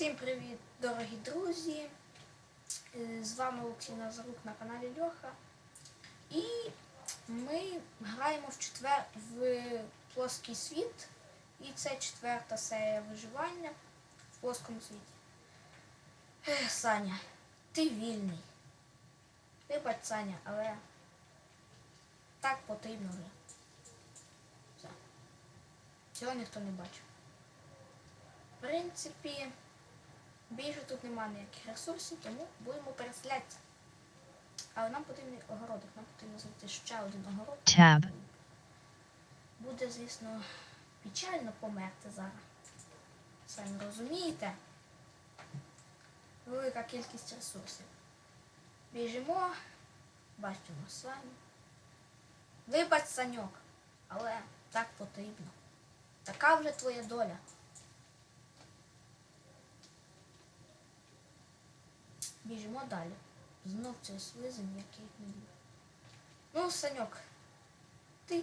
Всім привіт, дорогі друзі! Е, З вами Олексій Назарук на каналі Льоха. І ми граємо в четвер в плоский світ. І це четверта серія виживання в плоскому світі. Ех, Саня, ти вільний. Вибач, Саня, але так потрібно вже. Все. Цього ніхто не бачив. В принципі, більше тут немає ніяких ресурсів, тому будемо переселятися. Але нам потрібний огородик, нам потрібно знайти ще один огород. Tab. Буде, звісно, печально померти зараз. Самі розумієте? Велика кількість ресурсів. Біжимо, бачимо самі. Вибач, Саньок, але так потрібно. Така вже твоя доля. Біжимо далі. Знов цей слизень, який не буде. Ну, Саньок, ти.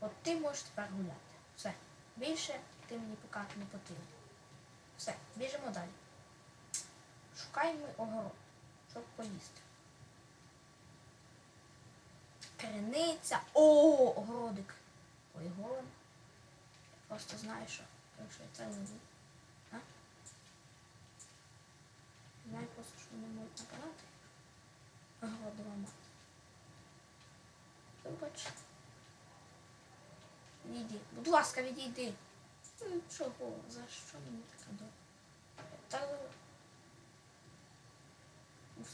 От ти можеш тепер гуляти. Все. Більше ти мені поки не потрібен. Все, біжимо далі. Шукаємо огород, щоб поїсти. Криниця. О, огородик. Ой, голим. Просто знаю, що. Якщо це не буду. Знаю просто, що вони можуть набирати. Огород ламати. Вибач. Відійди. Будь ласка, відійди. Ну, чого? За що мені така доля? Та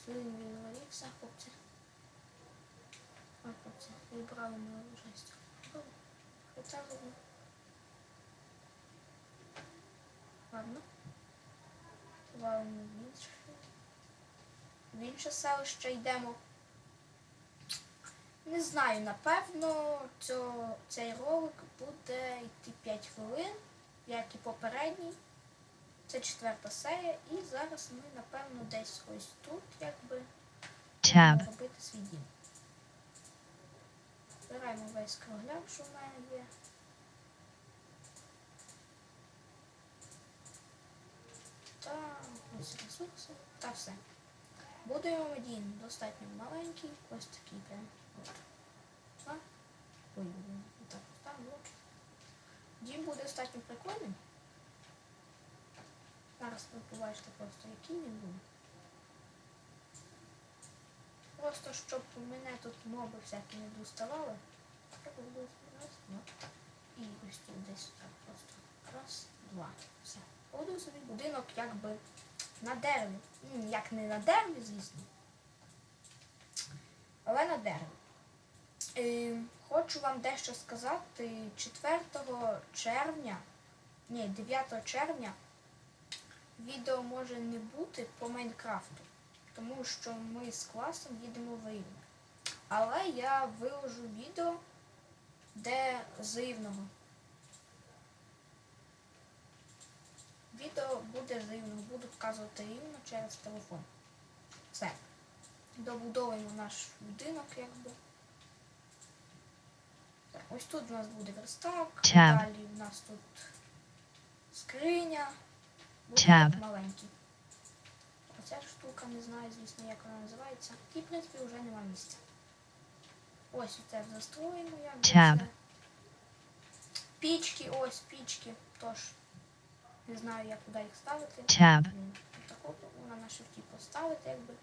своїм він валився, хлопці. А, хлопці, вибрали мою жесть. Хоча ладно. Ладно. Валимо в інше. В інше селище йдемо. Не знаю, напевно, цьо, цей ролик буде йти 5 хвилин, як і попередній. Це четверта серія, і зараз ми, напевно, десь ось тут, якби, робити свій дім. Збираємо весь кругляк, що в мене є. Та ось ресурси. Та все. Будуємо дім достатньо маленький, ось такий прям. От. Та. Ой, так, там блоки. Дім буде достатньо прикольним. Зараз ви побачите просто, який він буде. Просто щоб мене тут моби всякі не доставали. Раз, два. І ось тут десь так просто. Раз, два. Все. Буду собі будинок якби на дереві. Як не на дереві, звісно. Але на дереві. Е, хочу вам дещо сказати. 4 червня, ні, 9 червня відео може не бути по Майнкрафту, тому що ми з класом їдемо в Рівне. Але я виложу відео, де з Рівного. Відео буде з Рівного, буду показувати рівно через телефон. Все. Добудовуємо наш будинок, якби. Так, ось тут у нас буде верстак, Tab. далі у нас тут скриня. Буде Tab. маленький. Оця штука, не знаю, звісно, як вона називається. І, в принципі, вже нема місця. Ось це застроїмо, як Tab. Пічки, ось пічки. Тож, не знаю, як куди їх ставити. Tab. Таку на на шифті поставити, якби.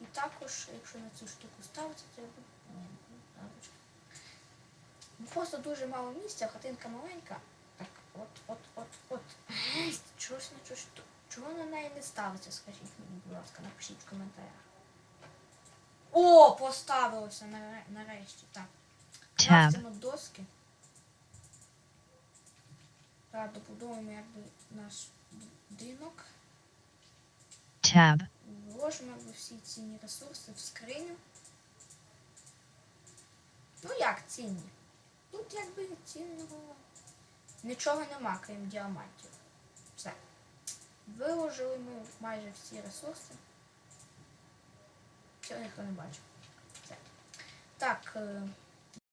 І також, якщо на цю штуку ставити, то якби. Просто дуже мало місця, хатинка маленька. Так, от, от, от, от. Чогось на чогось. Чого на неї не ставиться, скажіть мені, будь ласка, напишіть в коментарях. О, поставилося нарешті. Так. Tab. Доски. Добудовуємо якби наш будинок. Tab. Вложимо якби всі цінні ресурси в скриню. Ну як цінні? Тут якби цінного нічого нема, крім діамантів. Все. Виложили ми майже всі ресурси. Цього ніхто не бачив. Все. Так, е,